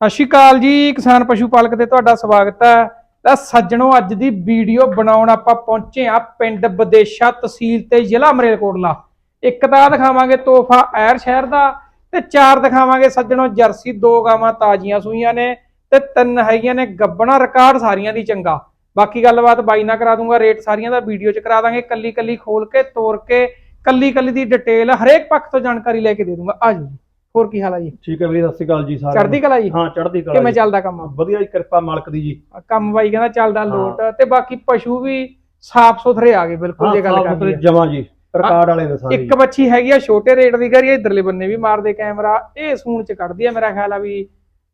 ਸਤਿ ਸ਼੍ਰੀ ਅਕਾਲ ਜੀ, ਕਿਸਾਨ ਪਸ਼ੂ ਪਾਲਕ ਤੇ ਤੁਹਾਡਾ ਸਵਾਗਤ ਹੈ। ਤਾਂ ਸੱਜਣੋ, ਅੱਜ ਦੀ ਵੀਡੀਓ ਬਣਾਉਣ ਆਪਾਂ ਪਹੁੰਚੇ ਆ ਪਿੰਡ ਵਿਦੇਸ਼ਾ ਤਹਿਸੀਲ ਤੇ ਜ਼ਿਲ੍ਹਾ ਮਰੇਲਕੋਟਲਾ। ਇੱਕ ਤਾਂ ਦਿਖਾਵਾਂਗੇ ਤੋਹਫਾ ਐਰ ਸ਼ਹਿਰ ਦਾ ਤੇ ਚਾਰ ਦਿਖਾਵਾਂਗੇ ਸੱਜਣੋ ਜਰਸੀ, ਦੋ ਗਾਵਾਂ ਤਾਜ਼ੀਆਂ ਸੂਈਆਂ ਨੇ ਤੇ ਤਿੰਨ ਹੈਗੀਆਂ ਨੇ ਗੱਬਣਾ ਰਿਕਾਰਡ ਸਾਰੀਆਂ ਦੀ ਚੰਗਾ। ਬਾਕੀ ਗੱਲਬਾਤ ਬਾਈ ਨਾਲ ਕਰਾ ਦੂੰਗਾ, ਰੇਟ ਸਾਰੀਆਂ ਦਾ ਵੀਡੀਓ 'ਚ ਕਰਾ ਦਾਂਗੇ ਕੱਲੀ ਕੱਲੀ ਖੋਲ ਕੇ ਤੋੜ ਕੇ ਕੱਲੀ ਕੱਲੀ ਦੀ ਡਿਟੇਲ ਹਰੇਕ ਪੱਖ ਤੋਂ ਜਾਣਕਾਰੀ ਲੈ ਕੇ ਦੇ ਦੂੰਗਾ। ਆਜੋ ਜੀ। ਹੋਰ ਕੀ ਹਾਲ ਹੈ ਜੀ? ਠੀਕ ਹੈ ਵੀਰੇ ਸਤਿ ਸ਼੍ਰੀ ਅਕਾਲ ਜੀ ਸਾਰਿਆਂ ਚੜ੍ਹਦੀ ਕਲਾ ਜੀ। ਹਾਂ ਚੜ੍ਹਦੀ ਕਲਾ ਕਿਵੇਂ। ਚੱਲਦਾ ਕੰਮ? ਵਧੀਆ ਜੀ ਕਿਰਪਾ ਮਾਲਕ ਦੀ ਜੀ। ਕੰਮ ਬਾਈ ਕਹਿੰਦਾ ਚੱਲਦਾ ਲੋਟ ਤੇ ਬਾਕੀ ਪਸ਼ੂ ਵੀ ਸਾਫ਼ ਸੁਥਰੇ ਆ ਗਏ ਬਿਲਕੁਲ ਜੇ ਗੱਲ ਕਰੀਏ। ਜਮਾ ਜੀ ਰਿਕਾਰਡ ਵਾਲੇ ਨੇ ਸਾਰੇ ਇੱਕ ਬੱਚੀ ਹੈਗੀ ਆ ਛੋਟੇ ਰੇਟ ਦੀ ਕਰੀਏ ਇਧਰਲੇ ਬੰਨੇ ਵੀ ਮਾਰਦੇ ਕੈਮਰਾ ਇਹ ਸੂਣ ਚ ਕੱਢਦੀ ਆ ਮੇਰਾ ਖਿਆਲ ਆ ਵੀ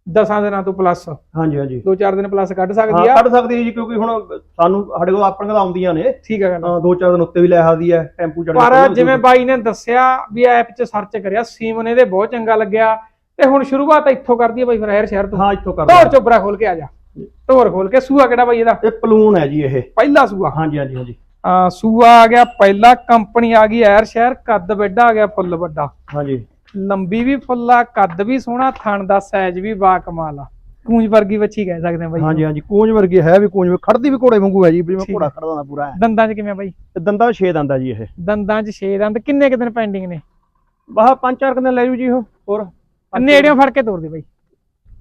10 ਦਿਨਾਂ ਤੋਂ ਪਲੱਸ ਹਾਂਜੀ ਹਾਂਜੀ। ਦੋ ਚਾਰ ਦਿਨ ਪਲੱਸ ਕੱਢ ਹਾਂ ਸਕਦੀ ਆ। ਕੱਢ ਸਕਦੀ ਹੈ ਜੀ ਕਿਉਂਕਿ ਹੁਣ ਸਾਨੂੰ ਸਾਡੇ ਕੋਲ ਆਪਣੀਆਂ ਤਾਂ ਆਉਂਦੀਆਂ ਨੇ। ਠੀਕ ਹਾਂ, ਦੋ ਚਾਰ ਦਿਨ ਉੱਤੇ ਵੀ ਲੈ ਆਦੀ ਹੈ ਟੈਂਪੂ ਚੜ੍ਹ ਪਰ ਜਿਵੇਂ ਬਾਈ ਨੇ ਦੱਸਿਆ ਵੀ ਐਪ 'ਚ ਸਰਚ ਕਰਿਆ ਸੀਮਨ ਇਹਦੇ ਬਹੁਤ ਚੰਗਾ ਲੱਗਿਆ। ਤੇ ਹੁਣ ਸ਼ੁਰੂਆਤ ਇੱਥੋਂ ਕਰਦੀ ਆ ਬਾਈ ਫਿਰ ਹੈਰ ਸ਼ਹਿਰ ਤੋਂ। ਹਾਂ ਇੱਥੋਂ ਕਰ ਢੋਰ ਚੋਬਰਾ ਖੋਲ ਕੇ ਆ ਜਾ। ਢੋਰ ਖੋਲ ਕੇ। ਸੂਆ ਕਿਹੜਾ ਬਾਈ ਇਹਦਾ? ਇਹ ਪਲੂਨ ਹੈ ਜੀ ਇਹ। ਪਹਿਲਾ ਸੂਆ। ਹਾਂਜੀ ਹਾਂਜੀ ਹਾਂਜੀ। ਆ ਸੂਆ ਆ ਗਿਆ ਪਹਿਲਾ ਕੰਪਨੀ ਆ ਗਈ ਐਰ ਸ਼ਹਿਰ ਕੱਦ ਵੱਡਾ ਆ ਗਿਆ ਫੁੱਲ ਵੱਡਾ। ਹਾਂਜੀ। ਲੰਬੀ ਵੀ ਫੁੱਲਾ ਕੱਦ ਵੀ ਸੋਹਣਾ ਥਣ ਦਾ ਸਾਈਜ਼ ਵੀ ਬਾ ਕਮਾਲ ਆ। ਕੂੰਜ ਵਰਗੀ ਬੱਚੀ ਕਹਿ ਸਕਦੇ ਆ ਬਾਈ ਹਾਂਜੀ ਹਾਂਜੀ ਕੂੰਜ ਵਰਗੀ ਹੈ ਵੀ ਕੂੰਜ ਖੜਦੀ ਵੀ ਘੋੜੇ ਵਾਂਗੂ ਹੈ ਜੀ ਜਿਵੇਂ ਘੋੜਾ ਖੜਦਾ ਹੁੰਦਾ ਪੂਰਾ ਹੈ ਦੰਦਾਂ 'ਚ ਕਿਵੇਂ ਬਾਈ? ਤੇ ਦੰਦਾਂ 6 ਦੰਦਾ ਜੀ ਇਹ। ਦੰਦਾਂ 'ਚ 6 ਦੰਦ। ਕਿੰਨੇ ਕੁ ਦਿਨ ਪੈਂਡਿੰਗ ਨੇ? ਬਾਹ ਪੰਜ ਚਾਰ ਦਿਨ ਲੈ ਜੂ ਜੀ ਉਹ ਹੋਰ। ਨੇੜਿਓਂ ਫੜ ਕੇ ਤੋਰ ਦੇ ਬਾਈ।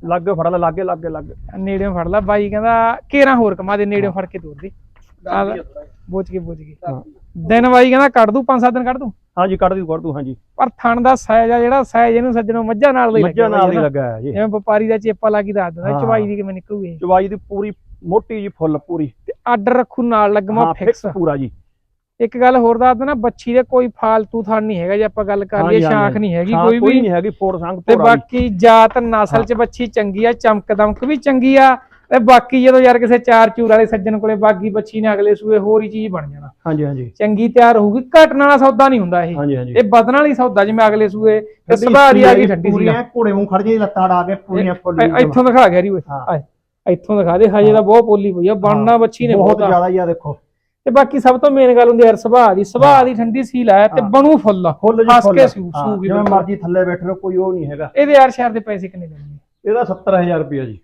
ਲੱਗੇ ਫੜ ਲੈ ਲੱਗੇ ਲੱਗੇ ਲੱਗੇ। ਨੇੜਿਓਂ ਫੜ ਲੈ ਬਾਈ ਕਹਿੰਦਾ ਕੇਰਾਂ ਹੋਰ ਕਮਾ ਦੇ ਨੇੜਿਓਂ ਫੜ ਕੇ ਤੋਰ ਦੇ। ਬੋਝ ਕੇ ਬੋਝ ਕੇ ਹਾਂ। ਦਿਨ ਬਾਈ ਕਹਿੰਦਾ ਕੱਢ ਦੂ 5-7 ਦਿਨ ਕੱਢ ਦੂ ਹਾਂਜੀ ਕੱਢ ਦੀ ਕਰ ਤੂੰ ਹਾਂਜੀ। ਪਰ ਥਣ ਦਾ ਸਾਈਜ਼ ਆ ਜਿਹੜਾ ਸਾਈਜ਼ ਇਹਨੂੰ ਸੱਜਣੋਂ ਮੱਝਾਂ ਨਾਲ ਦਾ ਹੀ ਮੱਝਾਂ ਨਾਲ ਹੀ ਲੱਗਾ ਹੈ ਜੀ। ਜਿਵੇਂ ਵਪਾਰੀ ਦਾ ਚੇਪਾ ਲਾ ਕੇ ਦੱਸ ਦਿੰਦਾ। ਚਵਾਈ ਦੀ ਕਿਵੇਂ ਨਿਕਲੂਗੀ? ਚਵਾਈ ਦੀ ਪੂਰੀ ਮੋਟੀ ਜੀ ਫੁੱਲ ਪੂਰੀ। ਤੇ ਆਰਡਰ ਰੱਖੂ ਨਾਲ ਲੱਗਮਾ ਹਾਂ ਫਿਕਸ ਪੂਰਾ ਜੀ। ਇੱਕ ਗੱਲ ਹੋਰ ਦੱਸ ਦੇਣਾ ਬੱਚੀ ਦੇ ਕੋਈ ਫਾਲਤੂ ਥਣ ਨਹੀਂ ਹੈਗਾ ਜੇ ਆਪਾਂ ਗੱਲ ਕਰ ਲਈਏ ਸ਼ਾਖ ਨਹੀਂ ਹੈਗੀ ਕੋਈ ਵੀ। ਨਹੀਂ ਹੈਗੀ ਫੋੜ ਸੰਗ ਤੇ ਬਾਕੀ ਜਾਤ ਨਸਲ ਚ ਬੱਚੀ ਚੰਗੀ ਆ ਚਮਕ ਦਮਕ ਵੀ ਚੰਗੀ ਆ ਤੇ ਬਾਕੀ ਜਦੋਂ ਯਾਰ ਕਿਸੇ ਚਾਰ ਚੂਰ ਵਾਲੇ ਸੱਜਣ ਕੋਲੇ ਬਾਗੀ ਬੱਚੀ ਨੇ ਅਗਲੇ ਸੂਏ ਹੋਰ ਹੀ ਚੀਜ਼ ਬਣ ਜਾਣਾ। ਹਾਂਜੀ ਹਾਂਜੀ। ਚੰਗੀ ਤਿਆਰ ਹੋਊਗੀ ਘਟਣ ਵਾਲਾ ਸੌਦਾ ਨਹੀਂ ਹੁੰਦਾ ਇਹ। ਹਾਂਜੀ ਹਾਂਜੀ। ਇਹ ਵਧਣ ਵਾਲੀ ਸੌਦਾ ਜਿਵੇਂ ਅਗਲੇ ਸੂਏ ਤੇ ਸੁਭਾਅ ਦੀ ਆ ਗਈ ਠੰਡੀ ਸੀ ਪੂਰੀਆਂ ਘੋੜੇ ਮੂੰਹ ਖੜ ਜੇ ਲੱਤਾਂ ਡਾ ਕੇ ਪੂਰੀਆਂ ਫੁੱਲ ਇੱਥੋਂ ਦਿਖਾ ਗਿਆ ਰੀ ਓਏ। ਇੱਥੋਂ ਦਿਖਾ ਦੇ ਹਜੇ ਤਾਂ ਬਹੁਤ ਪੋਲੀ ਪਈ ਆ ਬਣਨਾ ਬੱਚੀ ਨੇ ਬਹੁਤ ਆ। ਜ਼ਿਆਦਾ ਆ ਦੇਖੋ। ਤੇ ਬਾਕੀ ਸਭ ਤੋਂ ਮੇਨ ਗੱਲ ਹੁੰਦੀ ਯਾਰ ਸੁਭਾਅ ਦੀ। ਸੁਭਾਅ ਦੀ ਠੰਡੀ ਸੀਲ ਹੈ ਤੇ। ਬਣੂ ਫੁੱਲ ਫੁੱਲ ਕੇ ਸੂ ਜਿਵੇਂ। ਮਰਜ਼ੀ ਥੱਲੇ ਬੈਠ ਲਓ ਕੋਈ ਉਹ ਨਹੀਂ ਹੈਗਾ। ਇਹਦੇ ਯਾਰ ਸ਼ਹਿਰ ਦੇ ਪੈਸੇ ਕਿੰਨੇ ਲੈਣਗੇ ਇਹਦਾ 70000 ਰੁਪਇਆ ਜੀ।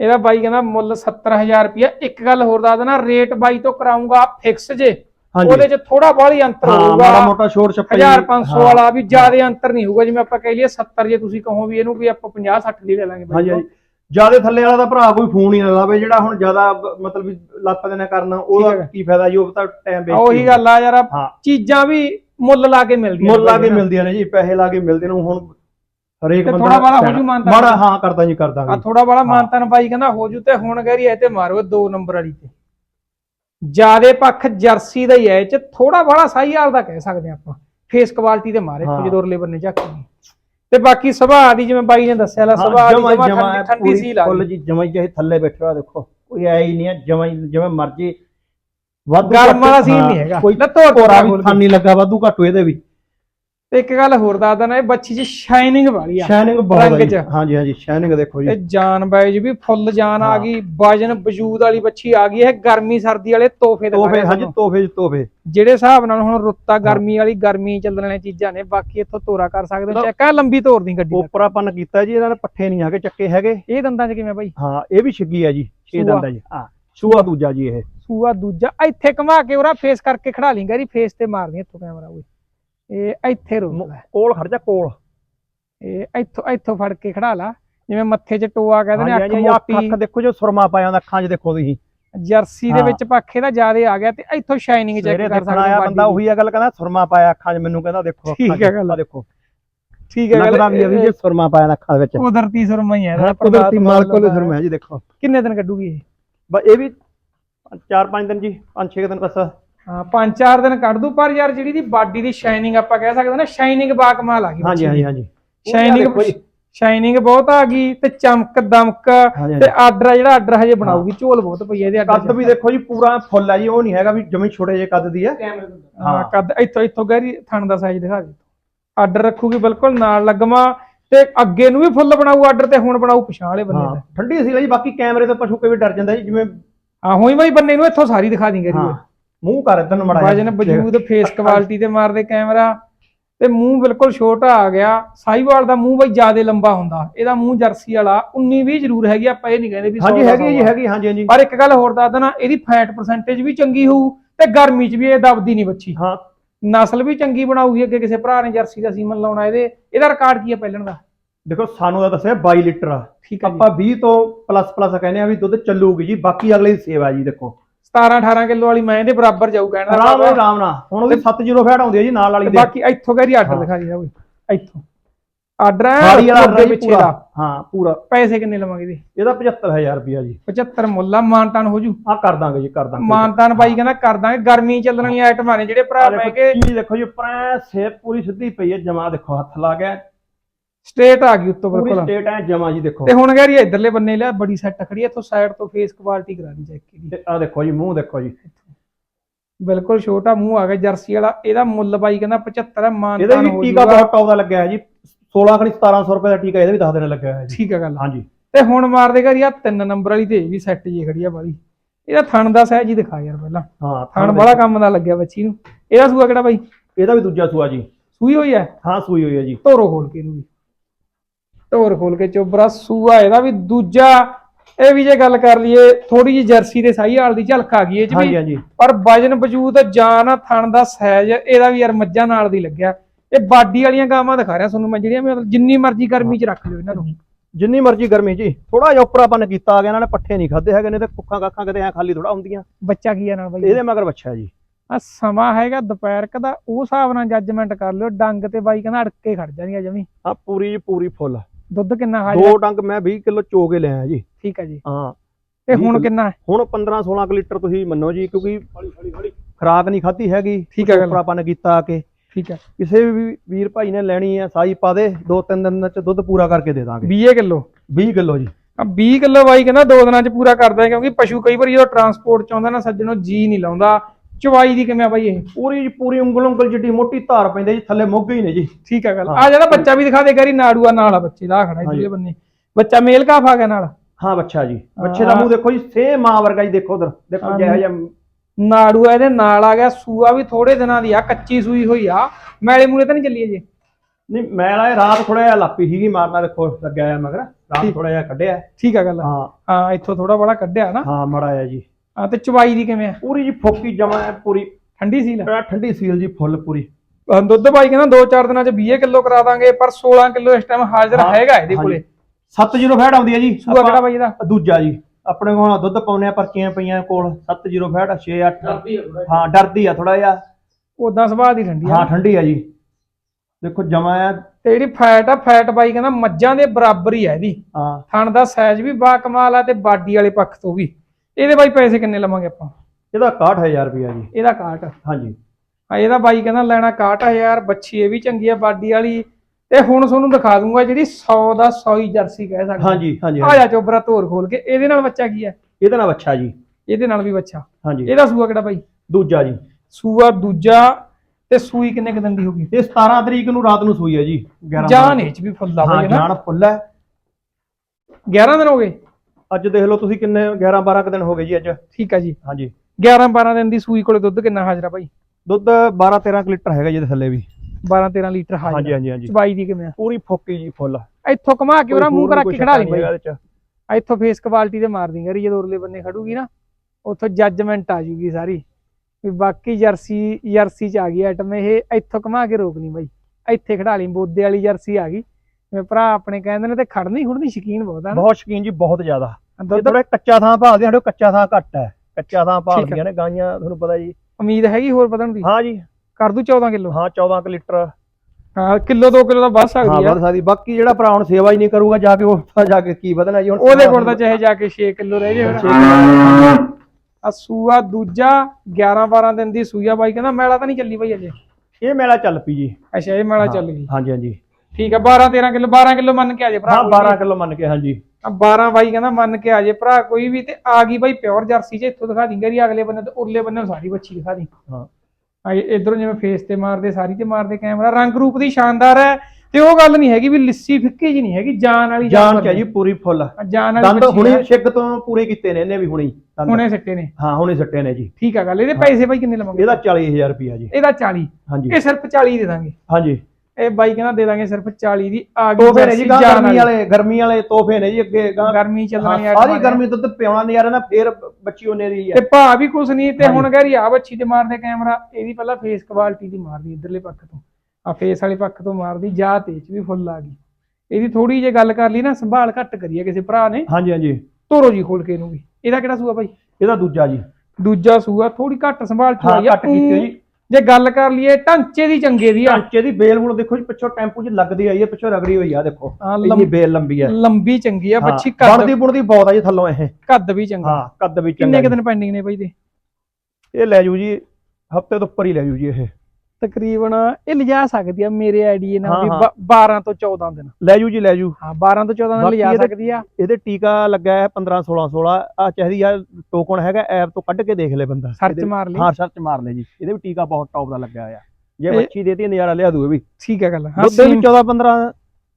ਇਹਦਾ ਬਾਈ ਕਹਿੰਦਾ ਮੁੱਲ 70000 ਰੁਪਇਆ। ਇੱਕ ਗੱਲ ਹੋਰ ਦੱਸ ਦੇਣਾ ਰੇਟ ਬਾਈ ਤੋਂ ਕਰਾਉਂਗਾ ਫਿਕਸ ਜੇ ਉਹਦੇ ਚ ਥੋੜਾ ਬਾਹਲੀ ਅੰਤਰ ਹੋਊਗਾ। ਮਾੜਾ ਮੋਟਾ ਛੋਟ ਛੱਪਾ 1500 ਵਾਲਾ ਵੀ ਜ਼ਿਆਦਾ ਅੰਤਰ ਨਹੀਂ ਹੋਊਗਾ ਜਿਵੇਂ ਆਪਾਂ ਕਹਿ ਲਈਏ 70 ਜੇ ਤੁਸੀਂ ਕਹੋ ਵੀ ਇਹਨੂੰ ਵੀ ਆਪਾਂ 50 60 ਦੀ ਲੈ ਲਾਂਗੇ ਹਾਂਜੀ। ਹਾਂਜੀ। ਜਿਆਦੇ ਥੱਲੇ ਵਾਲਾ ਦਾ ਭਰਾ ਕੋਈ ਫੋਨ ਹੀ ਨਾ ਲਾਵੇ ਜਿਹੜਾ ਹੁਣ ਜ਼ਿਆਦਾ ਮਤਲਬ ਲੱਪ ਦੇ ਨਾਲ ਕਰਨਾ ਉਹਦਾ। ਕੀ ਫਾਇਦਾ ਜੀ ਉਹ ਤਾਂ ਟਾਈਮ ਵੇਸਟ ਉਹੀ ਗੱਲ ਆ ਯਾਰ ਚੀਜ਼ਾਂ ਵੀ ਮੁੱਲ ਲਾ ਕੇ ਮਿਲਦੀਆਂ ਮੁੱਲ ਲਾ ਕੇ ਮਿਲਦੀਆਂ ਨੇ ਜੀ ਪੈਸੇ ਲਾ ਕੇ ਮਿਲਦੇ ਨੇ ਹੁਣ ਹਰੇਕ ਤੇ ਬੰਦਾ ਥੋੜਾ ਬਾਲਾ ਹੋ। ਜੂ ਮਾਨਤਾ ਮਾੜਾ ਹਾਂ ਕਰਦਾ ਜੀ ਕਰਦਾ ਆ ਥੋੜਾ ਬਾਲਾ ਮਾਨਤਨ ਬਾਈ ਕਹਿੰਦਾ ਹੋ ਜੂ ਤੇ ਹੁਣ ਗੈਰੀ ਐ ਤੇ ਮਾਰੋ ਦੋ ਨੰਬਰ ਵਾਲੀ ਤੇ। ਜਿਆਦੇ ਪੱਖ ਜਰਸੀ ਦਾ ਹੀ ਐ ਚ ਥੋੜਾ ਬਾਲਾ ਸਹੀ ਹਾਲ ਦਾ ਕਹਿ ਸਕਦੇ ਆਪਾਂ। ਫੇਸ ਕੁਆਲਿਟੀ ਤੇ ਮਾਰੇ ਹਾਂ। ਜਦੋਂ ਉਰਲੇ ਬੰਨੇ ਝਾਕੀ ਤੇ ਬਾਕੀ ਸੁਭਾਅ ਦੀ ਜਿਵੇਂ ਬਾਈ ਨੇ ਦੱਸਿਆ ਲਾ ਸੁਭਾਅ ਦੀ ਜਮਾ ਠੰਡੀ- ਸੀ ਲਾ ਫੁੱਲ ਜੀ ਜਮਾ ਜਿਹੇ ਥੱਲੇ ਬੈਠਿਆ ਦੇਖੋ ਕੋਈ ਐ ਹੀ ਨਹੀਂ ਜਮਾ ਜਿਵੇਂ ਮਰਜ਼ੀ। ਵਾਧੂ ਗਰਮ ਵਾਲਾ ਸੀਨ ਨਹੀਂ ਹੈਗਾ। ਕੋਈ ਲੈ ਤੋੜ ਵੀ। ਥਾਨ ਲੱਗਾ ਵਾਧੂ ਘੱਟੂ ਇਹਦੇ ਵੀ। ਤੇ ਇੱਕ ਗੱਲ ਹੋਰ ਦੱਸ ਦਣਾ ਇਹ ਬੱਚੀ 'ਚ ਸ਼ਾਈਨਿੰਗ ਵਾਲੀ ਆ ਸ਼ਾਈਨਿੰਗ ਬਹੁਤ ਰੰਗ ਜੀ। ਚ। ਹਾਂਜੀ ਹਾਂਜੀ ਸ਼ਾਈਨਿੰਗ ਦੇਖੋ ਤੇ ਜੀ ਜਾਨ ਬਾਈਜ ਵੀ ਫੁੱਲ ਜਾਨ ਆ ਹਾਂ। ਗਈ ਵਜਨ ਵਜੂਦ ਵਾਲੀ ਬੱਚੀ ਆ ਗਈ ਇਹ ਗਰਮੀ ਸਰਦੀ ਵਾਲੇ ਤੋਹਫੇ ਤੋਹਫੇ ਦਿਖਾਏ ਹਾਂਜੀ। ਤੋਹਫੇ ਤੋਹਫੇ ਜਿਹੜੇ ਹਿਸਾਬ ਨਾਲ ਹੁਣ ਰੁੱਤਾ ਗਰਮੀ ਵਾਲੀ ਗਰਮੀ ਚੱਲਣ ਵਾਲੀਆਂ ਚੀਜ਼ਾਂ ਨੇ ਬਾਕੀ ਇੱਥੋਂ ਤੋਰਾ ਕਰ ਸਕਦੇ ਹੋ ਚੈੱਕ ਆ ਲੰਬੀ ਤੋਰ ਦੀ ਗੱਡੀ ਤੱਕ। ਉਪਰਾਪਨ ਕੀਤਾ ਜੀ ਇਹਨਾਂ ਨੇ ਪੱਠੇ ਨਹੀਂ ਹੈਗੇ ਚੱਕੇ ਹੈਗੇ ਇਹ ਦੰਦਾਂ 'ਚ ਕਿਵੇਂ ਬਾਈ ਹਾਂ ਇਹ ਵੀ ਛਿੱਗੀ ਹੈ ਜੀ ਛੇ ਸੂਆ। ਦੰਦ ਜੀ ਹਾਂ ਸੂਆ ਦੂਜਾ ਜੀ ਇਹ ਸੂਆ ਦੂਜਾ ਇੱਥੇ ਘੁਮਾ ਕੇ ਉਹਰਾ ਫੇਸ ਕਰਕੇ ਖੜਾ ਲਈ ਗਰੀ ਫੇਸ ਤੇ ਮਾਰਦੀ ਇੱਥੋਂ ਕੈਮਰਾ ਓਏ ਇਹ ਇੱਥੇ ਰੁਕਦਾ ਕੋਲ ਖੜ ਜਾ ਕੋਲ। ਇਹ ਇੱਥੋਂ ਇੱਥੋਂ ਫੜ ਕੇ ਖੜਾ ਲਾ। ਜਿਵੇਂ ਮੱਥੇ 'ਚ ਟੋਆ ਕਹਿੰਦੇ ਨੇ ਅੱਖ ਮੋਟੀ ਅੱਖ ਦੇਖੋ ਜੋ ਸੁਰਮਾ ਪਾਇਆ ਹੁੰਦਾ ਅੱਖਾਂ 'ਚ ਦੇਖੋ ਤੁਸੀਂ। ਜਰਸੀ ਦੇ। ਵਿੱਚ ਪੱਖੇ ਦਾ ਜ਼ਿਆਦਾ ਆ ਗਿਆ ਤੇ ਇੱਥੋਂ ਸ਼ਾਈਨਿੰਗ ਚੈੱਕ ਕਰ ਸਕਦੇ ਹੋ ਬੰਦਾ ਉਹੀ ਆ ਗੱਲ ਕਹਿੰਦਾ ਸੁਰਮਾ ਪਾਇਆ ਅੱਖਾਂ 'ਚ ਮੈਨੂੰ ਕਹਿੰਦਾ ਦੇਖੋ ਠੀਕ ਹੈ ਗੱਲ। ਦੇਖੋ। ਠੀਕ ਹੈ ਲੱਗਦਾ ਵੀ ਗੱਲ ਜੇ ਸੁਰਮਾ ਪਾਇਆ ਅੱਖਾਂ ਦੇ ਵਿੱਚ। ਕੁਦਰਤੀ ਸੁਰਮਾ ਹੀ ਹੈ ਇਹਦਾ, ਕੁਦਰਤੀ ਮਾਲਕ ਕੋਲ ਸੁਰਮਾ ਹੈ ਜੀ ਦੇਖੋ। ਕਿੰਨੇ ਦਿਨ ਕੱਢੂਗੀ ਇਹ? ਬਸ ਇਹ ਵੀ 4-5 ਦਿਨ ਜੀ 5-6 ਦਿਨ ਬਸ। ਹਾਂ ਪੰਜ ਚਾਰ ਦਿਨ ਕੱਢ ਦੂ ਪਰ ਯਾਰ ਜਿਹੜੀ ਦੀ ਬਾਡੀ ਦੀ ਸ਼ਾਈਨਿੰਗ ਆਪਾਂ ਕਹਿ ਸਕਦੇ ਨਾ ਸ਼ਾਈਨਿੰਗ ਬਾਕਮਾਲ ਆ ਗਈ ਹਾਂਜੀ ਹਾਂਜੀ ਹਾਂਜੀ। ਸ਼ਾਈਨਿੰਗ ਸ਼ਾਈਨਿੰਗ ਬਹੁਤ ਆ ਗਈ ਤੇ ਚਮਕ ਦਮਕ ਤੇ ਆਰਡਰ ਆ ਜਿਹੜਾ ਆਰਡਰ ਹਜੇ ਬਣਾਊਗੀ ਝੋਲ ਬਹੁਤ ਪਈ ਹੈ ਇਹਦੇ ਕੱਦ ਆਰਡਰ ਵੀ ਦੇਖੋ ਜੀ ਪੂਰਾ ਫੁੱਲ ਹੈ ਜੀ ਉਹ ਨਹੀਂ ਹੈਗਾ ਵੀ ਜਮੀ ਛੋਟੇ ਜਿਹੇ ਕੱਦ ਦੀ ਹੈ ਹਾਂ। ਕੱਦ ਇੱਥੋਂ ਇੱਥੋਂ ਗਹਿਰੀ ਥਣ ਦਾ ਸਾਈਜ਼ ਦਿਖਾ ਦੇ। ਆਰਡਰ ਰੱਖੂਗੀ ਬਿਲਕੁਲ ਨਾਲ ਲੱਗਮਾ ਤੇ ਅੱਗੇ ਨੂੰ ਵੀ ਫੁੱਲ ਬਣਾਊ ਆਰਡਰ ਤੇ ਹੁਣ ਬਣਾਊ ਪਛਾਣ ਵਾਲੇ ਬੰਨੇ ਹਾਂ। ਦਾ। ਠੰਡੀ ਸੀ ਜੀ ਬਾਕੀ ਕੈਮਰੇ ਤੋਂ ਪਸ਼ੂ ਕੋਈ ਵੀ ਡਰ ਜਾਂਦਾ ਜੀ ਜਿਵੇਂ ਹਾਂ ਹੋਈ ਬਾਈ ਬੰਨੇ ਨੂੰ ਇੱਥੋਂ ਸਾਰੀ ਦਿਖਾ ਦਿੰਗੇ ਹਾਂ। ਮੂੰਹ ਕਰ ਇਦਾਂ ਨੂੰ ਮੜਾ ਵਜਨ ਵਜੂਦ ਫੇਸ ਕੁਆਲਿਟੀ ਤੇ ਮਾਰਦੇ ਕੈਮਰਾ ਤੇ ਮੂੰਹ ਬਿਲਕੁਲ ਛੋਟਾ ਆ ਗਿਆ। ਸਾਈਵਾਲ ਦਾ ਮੂੰਹ ਬਈ ਜ਼ਿਆਦਾ ਲੰਬਾ ਹੁੰਦਾ। ਇਹਦਾ ਮੂੰਹ ਜਰਸੀ ਵਾਲਾ 19 20 ਜ਼ਰੂਰ ਹੈਗੀ ਆਪਾਂ ਇਹ ਨਹੀਂ ਕਹਿੰਦੇ ਵੀ ਹਾਂਜੀ 100 ਹੈਗੀ ਜੀ। ਹੈਗੀ ਹਾਂਜੀ ਹਾਂਜੀ। ਪਰ ਇੱਕ ਗੱਲ ਹੋਰ ਦੱਸ ਦੇਣਾ ਇਹਦੀ ਫੈਟ ਪਰਸੈਂਟੇਜ ਵੀ ਚੰਗੀ ਹੋਊ ਤੇ ਗਰਮੀ 'ਚ ਵੀ ਇਹ ਦਬਦੀ ਨਹੀਂ ਬੱਚੀ। ਹਾਂ। ਨਸਲ ਵੀ ਚੰਗੀ ਬਣਾਊਗੀ ਅੱਗੇ ਕਿਸੇ ਭਰਾ ਨੇ ਜਰਸੀ ਦਾ ਸੀਮਨ ਲਾਉਣਾ ਇਹਦੇ। ਇਹਦਾ ਰਿਕਾਰਡ ਕੀ ਹੈ ਪਹਿਲਣ ਦਾ? ਦੇਖੋ ਸਾਨੂੰ ਤਾਂ ਦੱਸਿਆ 22 ਲੀਟਰ ਆ। ਆਪਾਂ 20 ਤੋਂ ਪਲੱਸ ਪਲੱਸ ਕਹਿੰਦੇ ਆ ਵੀ ਦੁੱਧ ਚੱਲੂਗੀ ਜੀ ਬਾਕੀ ਅਗਲੇ ਦੀ ਸੇਵਾ ਜੀ ਦੇਖੋ। 17 18 ਕਿਲੋ ਵਾਲੀ ਮੈਂ ਇਹਦੇ ਬਰਾਬਰ ਜਾਊ ਕਹਿਣ ਦਾ ਆਰਾਮ ਨਾਲ ਭਾਵ। ਆਰਾਮ ਨਾਲ ਹੁਣ ਉਹਦੀ 70 ਫੈਟ ਆਉਂਦੀ ਹੈ ਜੀ ਨਾਲ ਵਾਲੀ ਤੇ ਦੇ। ਬਾਕੀ ਇੱਥੋਂ ਗੈਰੀ ਆਰਡਰ ਹਾਂ। ਦਿਖਾ ਜੀ ਕੋਈ ਇੱਥੋਂ। ਆਰਡਰ ਹੈ ਸਾੜੀ ਵਾਲਾ ਅੱਗੇ ਪਿੱਛੇ ਦਾ। ਹਾਂ ਪੂਰਾ। ਪੈਸੇ ਕਿੰਨੇ ਲਵਾਂਗੇ ਇਹਦੇ ਇਹਦਾ 75000 ਰੁਪਿਆ ਜੀ। 75 ਮੁੱਲਾ ਮਾਨਤਾਨ ਹੋ ਜੂ? ਆ ਕਰ ਦਾਂਗੇ ਜੀ ਕਰ ਦਾਂਗੇ। ਮਾਨਤਾਨ ਬਾਈ ਕਹਿੰਦਾ ਕਰ ਦਾਂਗੇ ਗਰਮੀ ਚੱਲਣ ਵਾਲੀਆਂ ਆਈਟਮਾਂ ਨੇ ਜਿਹੜੇ ਭਰਾ ਆਹ ਦੇਖੋ ਚੀਜ਼ ਦੇਖੋ ਜੀ ਉੱਪਰ ਸੇਪ ਪੂਰੀ ਸਿੱਧੀ ਪਈ ਹੈ ਜਮਾ ਦੇਖੋ ਹੱਥ ਲਾ ਗਿਆ। ਸਟੇਟ ਆ ਗਈ ਉੱਤੋਂ ਪੂਰੀ ਬਿਲਕੁਲ। ਸਟੇਟ ਹੈ ਜਮਾ ਜੀ ਦੇਖੋ। ਤੇ ਹੁਣ ਗੈਰੀ ਇਧਰਲੇ ਬੰਨੇ ਲਿਆ ਬੜੀ ਸੈੱਟ ਖੜੀ ਐ ਇੱਥੋਂ ਸਾਈਡ ਤੋਂ ਫੇਸ ਕੁਆਲਿਟੀ ਕਰਾ ਚੈੱਕ ਦੀ ਆ ਦੇਖੋ ਜੀ ਮੂੰਹ ਦੇਖੋ ਜੀ। ਬਿਲਕੁਲ ਛੋਟਾ ਮੂੰਹ ਆ ਗਿਆ ਜਰਸੀ ਵਾਲਾ ਇਹਦਾ ਮੁੱਲ ਬਾਈ ਕਹਿੰਦਾ 75 ਹੈ ਇਹਦਾ ਮਾਨਤਾਨ ਵੀ ਹੋ ਟੀਕਾ ਬਹੁਤ ਟੌਪ ਦਾ ਲੱਗਿਆ ਹੈ ਜੀ 16 ਖਣੀ 1700 ਰੁਪਏ ਦਾ ਟੀਕਾ ਇਹਦਾ ਵੀ ਦੱਸ ਦੇਣਾ ਲੱਗਿਆ ਹੈ ਜੀ। ਠੀਕ ਆ ਗੱਲ। ਹਾਂਜੀ। ਤੇ ਹੁਣ ਮਾਰ ਦੇ ਗੈਰੀ ਆ ਤਿੰਨ ਨੰਬਰ ਵਾਲੀ ਤੇ ਇਹ ਵੀ ਸੈੱਟ ਜੀ ਖੜੀ ਆ ਬਾਲੀ ਇਹਦਾ ਥਣ ਦਾ ਸਹਿਜ ਹੀ ਦਿਖਾ ਯਾਰ ਪਹਿਲਾਂ। ਹਾਂ ਥਣ ਬੜਾ ਕੰਮ ਦਾ ਲੱਗਿਆ ਬੱਚੀ ਨੂੰ। ਇਹਦਾ ਸੂਆ ਕਿਹੜਾ ਬਾਈ? ਇਹਦਾ ਵੀ ਦੂਜਾ ਸੂਆ ਜੀ। ਸੂਈ ਹੋਈ ਐ ਹਾਂ ਸੂਈ ਹੋਈ ਹੈ ਜੀ। ਧੋਰੋ ਖੋਲ ਕੇ ਇਹਨੂੰ ਵੀ। ਧੋਰ ਖੋਲ ਕੇ ਚੋਬਰਾ ਸੂਆ ਇਹਦਾ ਵੀ ਦੂਜਾ। ਇਹ ਵੀ ਜੇ ਗੱਲ ਕਰ ਲਈਏ ਥੋੜੀ ਜਿਹੀ ਜਰਸੀ ਦੇ ਸਾਈ ਹਾਲ ਦੀ ਝਲਕ ਆ ਗਈ ਇਹ ਚ ਹਾਂਜੀ ਵੀ। ਹਾਂਜੀ ਪਰ ਵਜਨ ਵਜੂਦ ਜਾਨ ਆ ਥਣ ਦਾ ਸਾਈਜ਼ ਇਹਦਾ ਵੀ ਯਾਰ ਮੱਝਾਂ ਨਾਲ ਦੀ ਲੱਗਿਆ। ਇਹ ਬਾਡੀ ਵਾਲੀਆਂ ਗਾਵਾਂ ਦਿਖਾ ਰਿਹਾ ਤੁਹਾਨੂੰ ਮੈਂ ਜਿਹੜੀਆਂ ਮਤਲਬ ਜਿੰਨੀ ਮਰਜ਼ੀ ਗਰਮੀ ਚ ਰੱਖ ਲਿਓ ਇਹਨਾਂ ਨੂੰ। ਜਿੰਨੀ ਮਰਜ਼ੀ ਗਰਮੀ ਜੀ। ਥੋੜਾ ਜਿਹਾ ਉੱਪਰਾਪਨ ਕੀਤਾ ਆ ਗਿਆ ਇਹਨਾਂ ਨੇ ਪੱਠੇ ਨਹੀਂ ਖਾਦੇ ਹੈਗੇ ਨੇ ਤੇ ਕੁੱਖਾਂ ਕਾਖਾਂ ਕਿਤੇ ਐ ਖਾਲੀ ਥੋੜਾ ਹੁੰਦੀਆਂ। ਬੱਚਾ ਕੀ ਆ ਨਾਲ ਬਾਈ? ਇਹਦੇ ਮਗਰ ਬੱਚਾ ਜੀ। ਆ ਸਮਾਂ ਹੈਗਾ ਦੁਪਹਿਰ ਕ ਦਾ ਉਹ ਹਿਸਾਬ ਨਾਲ ਜੱਜਮੈਂਟ ਕਰ ਲਿਓ। ਡੰਗ ਤੇ ਬਾਈ ਕਹਿੰਦਾ ਅੜਕੇ ਖੜ ਜਾਣੀਆਂ ਜਮੀ। ਆ ਪੂਰੀ ਜੀ ਪੂਰੀ ਫੁੱਲ। ਦੁੱਧ ਕਿੰਨਾ ਹਾਜ਼ਰ ਦੋ ਡੰਗ ਮੈਂ 20 ਕਿਲੋ ਚੋ ਕੇ ਲਿਆ ਜੀ। ਠੀਕ ਹੈ ਜੀ। ਹਾਂ। ਤੇ ਹੁਣ। ਕਿੰਨਾ? ਹੈ? ਹੁਣ 15 16 ਲੀਟਰ ਤੁਸੀਂ ਮੰਨੋ ਜੀ ਕਿਉਂਕਿ ਖਰਾਕ ਨਹੀਂ ਖਾਧੀ ਹੈਗੀ ਠੀਕ ਹੈ ਗੱਲ। ਉੱਪਰਾਪਨ ਕੀਤਾ ਆ ਕੇ। ਠੀਕ ਹੈ। ਕਿਸੇ ਵੀ ਵੀਰ ਭਾਈ ਨੇ ਲੈਣੀ ਹੈ ਸਾਈ ਪਾ ਦੇ ਦੋ ਤਿੰਨ ਦਿਨ ਚ ਦੁੱਧ ਪੂਰਾ ਕਰਕੇ ਦੇ ਦਾਂਗੇ। 20 ਕਿਲੋ? 20 ਕਿਲੋ ਜੀ। ਆ 20 ਕਿਲੋ ਬਾਈ ਕਹਿੰਦਾ ਦੋ ਦਿਨਾਂ ਚ ਪੂਰਾ ਕਰਦਾ ਹੈ ਕਿਉਂਕਿ ਪਸ਼ੂ ਕਈ ਵਾਰੀ ਜਦੋਂ ਟਰਾਂਸਪੋਰਟ ਚ ਆਉਂਦਾ ਨਾ ਸੱਜਣੋ ਜੀ ਨਹੀਂ ਲਾਉਂਦਾ। ਚਵਾਈ ਦੀ ਕਿਵੇਂ ਆ ਬਾਈ ਇਹ? ਪੂਰੀ ਜੀ ਪੂਰੀ ਉਂਗਲ ਉਂਗਲ ਜਿੱਡੀ ਮੋਟੀ ਧਾਰ ਪੈਂਦੇ ਜੀ ਥੱਲੇ ਮੁੱਗ ਹੀ ਨੇ ਜੀ। ਠੀਕ ਹੈ ਗੱਲ। ਆ ਜਿਹੜਾ ਬੱਚਾ ਵੀ ਦਿਖਾ ਦੇ ਕਰੀ ਨਾੜੂਆ ਨਾਲ ਆ ਬੱਚੇ ਦਾ ਖੜਾ। ਜਿਹੜੇ ਬੰਨੇ। ਬੱਚਾ ਮੇਲ ਕਾਫ ਆ ਗਿਆ ਨਾਲ? ਹਾਂ ਬੱਚਾ ਜੀ। ਬੱਚੇ ਦਾ ਮੂੰਹ ਦੇਖੋ ਜੀ ਸੇਮ ਮਾਂ ਵਰਗਾ ਜੀ ਦੇਖੋ ਉਧਰ। ਦੇਖੋ ਹਾਂ, ਜਿਹੜਾ ਜਿਹਾ ਨਾੜੂਆ ਇਹਦੇ ਨਾਲ ਆ ਗਿਆ ਸੂਆ ਵੀ ਥੋੜੇ ਦਿਨਾਂ ਦੀ ਆ ਕੱਚੀ ਸੂਈ ਹੋਈ ਆ। ਮੈਲੇ ਮੂਲੇ ਤਾਂ ਨਹੀਂ ਚੱਲੀ ਅਜੇ? ਨਹੀਂ ਮੈਂ ਲਾਇਆ ਰਾਤ ਥੋੜਾ ਜਿਹਾ ਲਾਪੀ ਸੀਗੀ ਮਾਰਨਾ ਦੇਖੋ ਲੱਗਿਆ ਆ ਮਗਰ। ਰਾਤ। ਥੋੜਾ ਜਿਹਾ ਕੱਢਿਆ। ਠੀਕ ਆ ਗੱਲ। ਹਾਂ। ਹਾਂ ਇੱਥੋਂ ਥੋੜਾ ਬੜਾ ਕੱਢਿਆ ਨਾ। ਹਾਂ ਮੜਾ ਆ ਜੀ। ਹਾਂ ਤੇ ਚਵਾਈ ਦੀ ਕਿਵੇਂ ਆ? ਪੂਰੀ ਜੀ ਫੋਕੀ ਜਮਾ ਹੈ ਪੂਰੀ। ਠੰਡੀ ਸੀ ਲੈ ਬੜਾ ਠੰਡੀ ਸੀਲ ਜੀ ਫੁੱਲ ਪੂਰੀ। ਅਹ ਦੁੱਧ ਬਾਈ ਕਹਿੰਦਾ 2-4 ਦਿਨਾਂ ਚ 20 ਕਿਲੋ ਕਰਾ ਦਾਂਗੇ ਪਰ 16 ਕਿਲੋ ਇਸ ਟਾਈਮ ਹਾਜ਼ਰ ਹਾਂ, ਹੈਗਾ ਇਹਦੇ ਕੋਲੇ। 70 ਫੈਟ ਆਉਂਦੀ ਹੈ ਜੀ ਸੂਆ ਕਿਹੜਾ ਬਾਈ ਇਹਦਾ? ਦੂਜਾ ਜੀ। ਆਪਣੇ ਕੋਲ ਹੁਣ ਦੁੱਧ ਪਾਉਨੇ ਆ ਪਰਚੀਆਂ ਪਈਆਂ ਕੋਲ 70 ਫੈਟ 6 8 ਹਾਂ ਡਰਦੀ ਆ ਥੋੜਾ ਜਿਹਾ। ਉਦਾਂ ਸੁਭਾਅ ਦੀ ਠੰਡੀ ਆ ਹਾਂ ਠੰਡੀ ਆ ਜੀ। ਦੇਖੋ ਜਮਾ ਆ ਤੇ ਜਿਹੜੀ ਫੈਟ ਆ ਫੈਟ ਬਾਈ ਕਹਿੰਦਾ ਮੱਝਾਂ ਦੇ ਬਰਾਬਰ ਹੀ ਆ ਇਹਦੀ। ਹਾਂ। ਥਣ ਦਾ ਸਾਈਜ਼ ਵੀ ਬਾ ਕਮਾਲ ਆ ਤੇ ਬਾਡੀ ਵਾਲੇ ਪੱਖ ਤੋਂ ਵੀ। ਇਹਦੇ ਬਾਈ ਪੈਸੇ ਕਿੰਨੇ ਲਵਾਂਗੇ ਆਪਾਂ? ਇਹਦਾ 61000 ਰੁਪਿਆ ਜੀ। ਇਹਦਾ ਕਾਟ ਹਾਂਜੀ। ਆ ਇਹਦਾ ਬਾਈ ਕਹਿੰਦਾ ਲੈਣਾ 61000 ਬੱਚੀ ਇਹ ਵੀ ਚੰਗੀ ਆ ਬਾਡੀ ਵਾਲੀ। ਤੇ ਹੁਣ ਤੁਹਾਨੂੰ ਦਿਖਾ ਦੂੰਗਾ ਜਿਹੜੀ 100 ਦਾ 100 ਹੀ ਜਰਸੀ ਕਹਿ ਸਕਦੇ ਹਾਂਜੀ ਹਾਂਜੀ ਆ ਜਾ ਚੋਬਰਾ ਧੋਰ ਖੋਲ ਕੇ। ਇਹਦੇ ਨਾਲ ਬੱਚਾ ਕੀ ਹੈ ਇਹਦੇ ਨਾਲ ਬੱਚਾ ਜੀ। ਇਹਦੇ ਨਾਲ ਵੀ ਬੱਚਾ। ਹਾਂਜੀ। ਇਹਦਾ ਸੂਆ ਕਿਹੜਾ ਬਾਈ? ਦੂਜਾ ਜੀ। ਸੂਆ ਦੂਜਾ ਤੇ ਸੂਈ ਕਿੰਨੇ ਕੁ ਦਿਨ ਦੀ ਹੋਗੀ ਇਹ 17 ਤਰੀਕ ਨੂੰ ਰਾਤ ਨੂੰ ਸੂਈ ਹੈ ਜੀ 11 ਜਾਨ ਇਹ ਚ ਵੀ ਫੁੱਲਾ ਹਾਂ ਬਾਈ ਨਾ? ਜਾਨ ਫੁੱਲ ਹੈ 11 ਦਿਨ ਹੋ ਗਏ? ਅੱਜ ਦੇਖ ਲਓ ਤੁਸੀਂ ਕਿੰਨੇ 11 12 ਕੁ ਦਿਨ ਹੋ ਗਏ ਜੀ ਅੱਜ। ਠੀਕ ਆ ਜੀ। ਹਾਂਜੀ। 11 12 ਦਿਨ ਦੀ ਸੂਈ ਕੋਲੇ ਦੁੱਧ ਕਿੰਨਾ ਹਾਜ਼ਰਾ ਬਾਈ? ਦੁੱਧ 12 13 ਕੁ ਲੀਟਰ ਹੈਗਾ ਜੀ ਇਹਦੇ ਥੱਲੇ ਵੀ। 12 13 ਲੀਟਰ ਹਾਂਜੀ ਹਾਜ਼ਰ ਹਾਂਜੀ ਹਾਂਜੀ ਚਵਾਈ ਦੀ ਕਿਵੇਂ ਆ? ਪੂਰੀ ਫੋਕੀ ਜੀ ਫੁੱਲ। ਇੱਥੋਂ ਕਮਾ ਕੇ ਉਹਦਾ ਮੂੰਹ ਕਰਾ ਕੇ ਖੜਾ ਲਈ ਚ। ਇੱਥੋਂ ਫੇਸ ਕੁਆਲਿਟੀ ਤੇ ਮਾਰ ਦਿੰਗਾ ਜਦੋਂ ਉਰਲੇ ਬੰਨੇ ਖੜੂਗੀ ਨਾ ਉੱਥੋਂ ਜੱਜਮੈਂਟ ਆ ਜੂਗੀ ਸਾਰੀ। ਵੀ ਬਾਕੀ ਜਰਸੀ ਜਰਸੀ ਚ ਆ ਗਈ ਆਈਟਮ ਇਹ ਇੱਥੋਂ ਕਮਾ ਕੇ ਰੋਕ ਲਈ ਬਾਈ। ਇੱਥੇ ਖੜਾ ਲਈ ਬੋਦੇ ਵਾਲੀ ਜਰਸੀ ਆ ਗਈ। ਜਿਵੇਂ ਭਰਾ ਆਪਣੇ ਕਹਿੰਦੇ ਨੇ ਤੇ ਖੜਨੀ ਖੁੜਨੀ ਸ਼ਕੀਨ ਬਹੁਤ ਆ ਨਾ। ਬਹੁਤ ਸ਼ਕੀਨ ਜੀ ਬਹੁਤ ਜ਼ਿਆਦਾ। ਇਹ ਦੁੱਧ ਥੋੜਾ ਕੱਚਾ ਥਾਂ ਭਾਲਦੇ ਸਾਡੇ ਕੋਲ ਕੱਚਾ ਥਾਂ ਘੱਟ ਹੈ। ਕੱਚਾ ਥਾਂ ਭਾਲਦੀਆਂ ਨੇ ਗਾਈਆਂ ਤੁਹਾਨੂੰ ਪਤਾ ਜੀ। ਉਮੀਦ ਹੈਗੀ ਹੋਰ ਵਧਣ ਦੀ? ਹਾਂ ਜੀ। ਕਰ ਦੂ 14 ਕਿਲੋ? ਹਾਂ 14 ਕੁ ਲੀਟਰ। ਹਾਂ ਕਿਲੋ 2 ਕਿਲੋ ਦਾ ਵੱਧ ਹਾਂ ਸਕਦੀ ਆ। ਵੱਧ ਸਕਦੀ। ਬਾਕੀ ਜਿਹੜਾ ਭਰਾ ਹੁਣ ਸੇਵਾ ਹੀ ਨਹੀਂ ਕਰੂਗਾ ਜਾ ਕੇ ਉਹ ਤਾਂ ਜਾ ਕੇ ਕੀ ਵਧਣਾ ਜੀ ਹੁਣ ਉਹਦੇ ਕੋਲ ਤਾਂ ਚਾਹੇ ਜਾ ਕੇ 6 ਕਿਲੋ ਰਹਿ ਜੇ ਕਿੱਲੋ। ਆ ਸੂਆ ਦੂਜਾ 11 12 ਦਿਨ ਦੀ ਸੂਆ ਬਾਈ ਕਹਿੰਦਾ ਮੈਲਾ ਤਾਂ ਨਹੀਂ ਚੱਲੀ ਬਾਈ ਅਜੇ। ਇਹ ਮੇਲਾ ਚੱਲ ਪਈ ਜੀ। ਅੱਛਾ ਇਹ ਮੈਲਾ ਚੱਲ ਗਈ। ਹਾਂਜੀ ਹਾਂਜੀ। ਠੀਕ ਆ 12 13 ਕਿਲੋ 12 ਕਿਲੋ ਮੰਨ ਕੇ ਆ ਜੇ ਭਰਾ ਹਾਂ ਕੋਈ 12 ਕਿਲੋ ਮੰਨ ਕੇ ਹਾਂਜੀ। ਆ 12 ਬਾਈ ਕਹਿੰਦਾ ਮੰਨ ਕੇ ਆ ਜੇ ਭਰਾ ਕੋਈ ਵੀ ਤੇ ਆ ਗਈ ਬਾਈ ਪਿਓਰ ਜਰਸੀ ਚ ਇੱਥੋਂ ਦਿਖਾ ਦਿੰਗਾ ਜੀ ਅਗਲੇ ਬੰਨੇ ਤੇ ਉਰਲੇ ਬੰਨੇ ਸਾਰੀ ਬੱਚੀ ਦਿਖਾ ਦੀ। ਹਾਂ। ਆ ਇਧਰੋਂ ਜਿਵੇਂ ਫੇਸ ਤੇ ਮਾਰਦੇ ਸਾਰੀ ਤੇ ਮਾਰਦੇ ਕੈਮਰਾ ਰੰਗ ਰੂਪ ਦੀ ਸ਼ਾਨਦਾਰ ਹੈ। ਤੇ ਉਹ ਗੱਲ ਨਹੀਂ ਹੈਗੀ ਵੀ ਲਿੱਸੀ ਫਿੱਕੀ ਜੀ ਨਹੀਂ ਹੈਗੀ ਜਾਨ ਵਾਲੀ ਜਾਨ ਜਾਨਵਰ ਚ ਹੈ ਜੀ ਪੂਰੀ ਫੁੱਲ। ਜਾਨ ਵਾਲੀ ਦੰਦ ਹੁਣੇ ਛਿੱਗ ਤੋਂ ਪੂਰੇ ਕੀਤੇ ਨੇ ਇਹਨੇ ਵੀ ਹੁਣੇ। ਹੁਣੇ ਸਿੱਟੇ ਨੇ। ਹਾਂ ਹੁਣੇ ਸੱਟੇ ਨੇ ਜੀ। ਠੀਕ ਆ ਗੱਲ ਇਹਦੇ ਪੈਸੇ ਬਾਈ ਕਿੰਨੇ ਲਵਾਂਗੇ? ਇਹਦਾ 40000 ਰੁਪਿਆ ਜੀ। ਇਹਦਾ 40 ਹਾਂਜੀ। ਇਹ ਸਿਰਫ 40 ਦੇ ਦਾਂਗੇ। ਹਾਂਜੀ। ਇਹ ਬਾਈ ਕਹਿੰਦਾ ਦੇ ਦਾਂਗੇ ਸਿਰਫ 40 ਦੀ ਆ ਗਈ ਤੋਹਫੇ ਨੇ ਜੀ ਗਾਂ ਗਰਮੀ ਵਾਲੀ। ਗਰਮੀ ਵਾਲੇ ਤੋਹਫੇ ਨੇ ਜੀ ਅੱਗੇ ਗਾਂ ਗਰਮੀ ਚੱਲਣੀ ਹਾਂ, ਸਾਰੀ ਗਰਮੀ ਦੁੱਧ ਪਿਆਉਣਾ ਨਹੀਂ ਯਾਰ ਨਾ ਫੇਰ ਬੱਚੀ ਉਹਨੇ ਦੀ ਤੇ ਹੈ ਭਾ ਵੀ ਕੁਛ ਨਹੀਂ ਤੇ ਹੁਣ ਗੈਰੀ ਆ ਬੱਚੀ ਤੇ ਮਾਰਦੇ ਕੈਮਰਾ ਇਹਦੀ ਪਹਿਲਾਂ ਫੇਸ ਕੁਆਲਿਟੀ ਦੀ ਮਾਰਦੀ ਇਧਰਲੇ ਪੱਖ ਤੋਂ। ਆ ਫੇਸ ਵਾਲੇ ਪੱਖ ਤੋਂ ਮਾਰਦੀ ਜਾ ਤੇ ਚ ਵੀ ਫੁੱਲ ਆ ਗਈ। ਇਹਦੀ ਥੋੜੀ ਜੇ ਗੱਲ ਕਰ ਲਈ ਨਾ ਸੰਭਾਲ ਘੱਟ ਕਰੀਏ ਕਿਸੇ ਭਰਾ ਨੇ। ਹਾਂਜੀ ਹਾਂਜੀ। ਤੋਰੋ ਜੀ ਖੋਲ ਕੇ ਇਹਨੂੰ ਵੀ। ਇਹਦਾ ਕਿਹੜਾ ਸੂਆ ਬਾਈ? ਇਹਦਾ ਦੂਜਾ ਜੀ। ਦੂਜਾ ਸੂਆ ਥੋੜੀ ਘੱਟ ਸੰਭਾਲ ਚੁਆਈ ਆ ਕੱਟ ਕੀਤੇ ਜੀ। ਜੇ ਗੱਲ ਕਰ ਲਈਏ ਢਾਂਚੇ ਦੀ ਚੰਗੇ ਦੀ ਆ। ਢਾਂਚੇ ਦੀ ਬੇਲ ਹੁਣ ਦੇਖੋ ਜੀ ਪਿੱਛੋਂ ਟੈਂਪੂ 'ਚ ਲੱਗਦੀ ਆਈ ਹੈ ਪਿੱਛੋਂ ਰਗੜੀ ਹੋਈ ਆ ਦੇਖੋ। ਲੰਬ- ਬੇਲ ਲੰਬੀ ਹੈ ਲੰਬੀ ਚੰਗੀ ਆ ਬੱਚੀ ਕੱਦ ਬਣਦੀ ਬੁਣਦੀ ਬਹੁਤ ਆ ਜੀ ਥੱਲੋਂ ਇਹ। ਕੱਦ ਵੀ ਚੰਗਾ। ਹਾਂ ਕੱਦ ਵੀ ਕਿੰਨੇ ਚੰਗਾ ਕੁ ਜੀ। ਦਿਨ ਪੈਂਡਿੰਗ ਨੇ ਬਾਈ ਦੇ? ਇਹ ਲੈ ਜੂ ਜੀ ਹਫ਼ਤੇ ਤੋਂ ਉੱਪਰ ਹੀ ਲੈ ਜੂ ਜੀ ਇਹ। ਤਕਰੀਬਨ ਇਹ ਲਿਜਾ ਸਕਦੀ ਆ ਮੇਰੇ ਆਈਡੀਏ ਨਾਲ ਹਾਂ, ਵੀ ਹਾਂ। ਬ- 12 ਤੋਂ 14 ਦਿਨ। ਲੈ ਜੂ ਜੀ ਲੈ ਜੂ। ਹਾਂ 12 ਤੋਂ 14 ਦਿਨ ਲਿਜਾ ਸਕਦੀ ਆ। ਇਹਦੇ ਟੀਕਾ ਲੱਗਾ ਹੈ 15 16 16 ਆ ਚਾਹੀਦੀ ਆ ਟੋਕਨ ਹੈਗਾ ਐਪ ਤੋਂ ਕੱਢ ਕੇ ਦੇਖ ਲੈ ਬੰਦਾ। ਸਰਚ ਮਾਰ ਲਈ। ਹਾਂ ਸਰਚ ਮਾਰ ਲੈ ਜੀ। ਇਹਦੇ ਵੀ ਟੀਕਾ ਬਹੁਤ ਟੌਪ ਦਾ ਲੱਗਾ ਹੋਇਆ। ਜੇ ਬੱਚੀ ਦੇਤੀ ਨਜ਼ਾਰਾ ਲਿਆ ਦੂ ਇਹ ਵੀ। ਠੀਕ ਹੈ ਗੱਲ ਹਾਂ ਦੁੱਧ ਵੀ ਸੀਮ- 14 15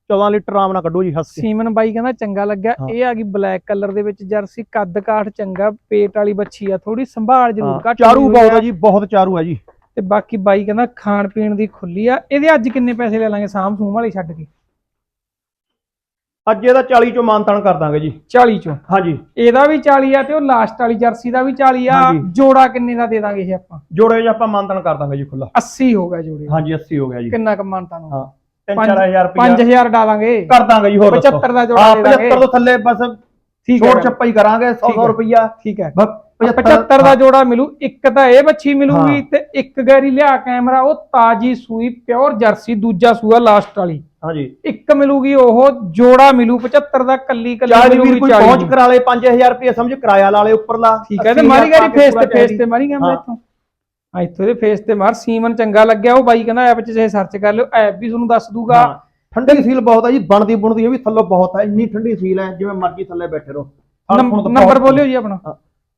14 ਲੀਟਰ ਆਰਾਮ ਨਾਲ ਕੱਢੋ ਜੀ ਹੱਸ ਕੇ। ਸੀਮਨ ਬਾਈ ਕਹਿੰਦਾ ਚੰਗਾ ਲੱਗਿਆ। ਇਹ ਆ ਗਈ ਬਲੈਕ ਕਲਰ ਦੇ ਵਿੱਚ ਜਰਸੀ ਕੱਦ ਕਾਠ ਚੰਗਾ ਪੇਟ ਵਾਲੀ ਬੱਚੀ ਆ। ਥੋੜੀ ਸੰਭਾਲ ਜ਼ਰੂਰ ਘੱਟ ਚਾਰੂ ਬਹੁਤ ਆ। ਆ ਜੀ ਬਹੁਤ ਚਾਰੂ ਆ ਜੀ। ਤੇ ਬਾਕੀ ਬਾਈ ਕਹਿੰਦਾ ਖਾਣ ਪੀਣ ਦੀ ਖੁੱਲੀ ਆ। ਇਹਦੇ ਅੱਜ ਕਿੰਨੇ ਪੈਸੇ ਲੈ ਲਾਂਗੇ? ਸਾਮ ਸੂਮ ਵਾਲੀ ਛੱਡ ਕੇ। ਅੱਜ ਇਹਦਾ 40 ਚੋਂ ਮਾਨਤਾਨ ਕਰ ਦਾਂਗੇ ਜੀ। 40 ਚੋਂ? ਹਾਂਜੀ। ਇਹਦਾ ਵੀ 40 ਆ ਤੇ ਉਹ ਲਾਸਟ ਵਾਲੀ ਜਰਸੀ ਦਾ ਵੀ 40 ਆ। ਜੋੜਾ ਕਿੰਨੇ ਦਾ ਦੇ ਦਾਂਗੇ ਇਹ ਆਪਾਂ? ਜੋੜੇ 'ਚ ਆਪਾਂ ਮਾਨਤਾਨ ਕਰ ਦਾਂਗੇ ਜੀ ਖੁੱਲਾ 80 ਹੋ ਗਿਆ ਜੋੜੇ। ਹਾਂਜੀ 80 ਹੋ ਗਿਆ ਜੀ। ਕਿੰਨਾ ਕਮਾਨਤਾ ਨੂੰ ਹਾਂ। ਪੰਜ- 3-4000 ਰੁਪਏ 5000 ਡਾਲਾਂਗੇ ਕਰ ਦਾਂਗੇ ਜੀ ਹੋਰ ਦੱਸੋ। 75 ਦਾ ਜੋੜਾ ਹਾਂ ਦੇ ਦਾਂਗੇ। 75 ਤੋਂ ਥੱਲੇ ਬਸ ਠੀਕ ਹੈ ਛੋੜ ਛੱਪਾ ਹੀ ਕਰਾਂਗੇ 100 ਠੀਕ 100 ਹੈ। ਰੁਪਈਆ। ਠੀਕ ਹੈ। ਬਸ। 75 ਦਾ ਜੋੜਾ ਮਿਲੂ ਇੱਕ ਤਾਂ ਇਹ ਬੱਚੀ ਮਿਲੂਗੀ। ਤੇ ਇੱਕ ਗੈਰੀ ਲਿਆ ਕੈਮਰਾ ਉਹ ਤਾਜੀ ਸੂਈ ਪਿਓਰ ਜਰਸੀ ਦੂਜਾ ਸੂਆ ਲਾਸਟ ਵਾਲੀ। ਹਾਂਜੀ। ਇੱਕ ਮਿਲੂਗੀ ਉਹ ਜੋੜਾ ਮਿਲੂ 75 ਦਾ ਕੱਲੀ ਕੱਲੀ ਮਿਲੂਗੀ ਵੀਰ ਕੋਈ 40 ਪਹੁੰਚ ਕਰਾ ਲੇ 5000 ਰੁਪਏ ਸਮਝ ਕਿਰਾਇਆ ਲਾ ਲੇ ਉੱਪਰਲਾ ਠੀਕ ਹੈ ਤੇ 80,000 ਮਾਰੀ ਗੈਰੀ ਫੇਸ ਤੇ ਫੇਸ। ਤੇ ਮਾਰੀ ਕੈਮਰਾ। ਇੱਥੋਂ। ਆ ਇੱਥੋਂ ਦੇ ਫੇਸ ਤੇ ਮਾਰ ਸੀਮਨ ਚੰਗਾ ਲੱਗਿਆ ਉਹ ਬਾਈ ਕਹਿੰਦਾ ਐਪ 'ਚ ਜੇ ਸਰਚ ਕਰ ਲਿਓ ਐਪ ਵੀ ਤੁਹਾਨੂੰ ਦੱਸ ਦੂਗਾ। ਠੰਡੀ ਸੀਲ ਬਹੁਤ ਹੈ ਜੀ ਬਣਦੀ ਬੁਣਦੀ ਇਹ ਵੀ ਥੱਲੋਂ ਬਹੁਤ ਹੈ ਇੰਨੀ ਠੰਡੀ ਸੀਲ ਹੈ ਜਿਵੇਂ ਮਰਜ਼ੀ ਥੱਲੇ ਬੈਠੇ ਰਹੋ। ਨੰਬਰ ਬੋਲਿਓ ਜੀ ਆਪਣਾ।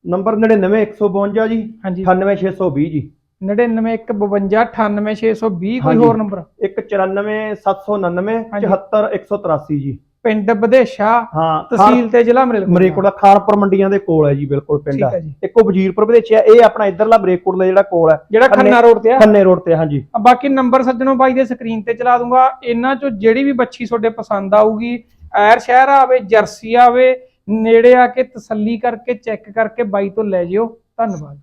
ਨੰਬਰ 99152 ਜੀ ਹਾਂਜੀ। 98620 ਜੀ। 9915298620 ਕੋਈ। ਹੋਰ ਨੰਬਰ? 194799 ਹਾਂਜੀ। 74183 ਜੀ। ਪਿੰਡ ਬਧੇਸ਼ਾ ਹਾਂ ਤਹਿਸੀਲ ਤੇ ਜ਼ਿਲ੍ਹਾ ਮਰੇਲਕੋਟਲਾ ਮਰੇਕੋਟ ਦਾ ਖਾਨਪੁਰ ਮੰਡੀਆਂ ਦੇ ਕੋਲ ਹੈ ਜੀ ਬਿਲਕੁਲ ਪਿੰਡ ਹੈ ਇੱਕੋ ਵਜੀਰਪੁਰ ਵਿਦੇਸ਼ ਹੈ ਇਹ ਆਪਣਾ ਇਧਰਲਾ ਮਰੇਕੋਟ ਦਾ ਜਿਹੜਾ ਕੋਲ ਹੈ। ਜਿਹੜਾ ਖੰਨੇ- ਰੋਡ ਤੇ ਆ? ਖੰਨੇ ਰੋਡ ਤੇ ਹਾਂਜੀ। ਬਾਕੀ ਨੰਬਰ ਸੱਜਣੋ ਬਾਈ ਦੇ ਸਕਰੀਨ ਤੇ ਚਲਾ ਦੂੰਗਾ। ਇਹਨਾਂ ਚੋਂ ਜਿਹੜੀ ਵੀ ਬੱਚੀ ਤੁਹਾਡੇ ਪਸੰਦ ਆਊਗੀ ਐਰ ਸ਼ਹਿਰ ਆਵੇ ਜਰਸੀ ਆਵੇ ਨੇੜੇ ਆ ਕੇ ਤਸੱਲੀ ਕਰਕੇ ਚੈੱਕ ਕਰਕੇ ਬਾਈ ਤੋਂ ਲੈ ਜਿਓ। ਧੰਨਵਾਦ।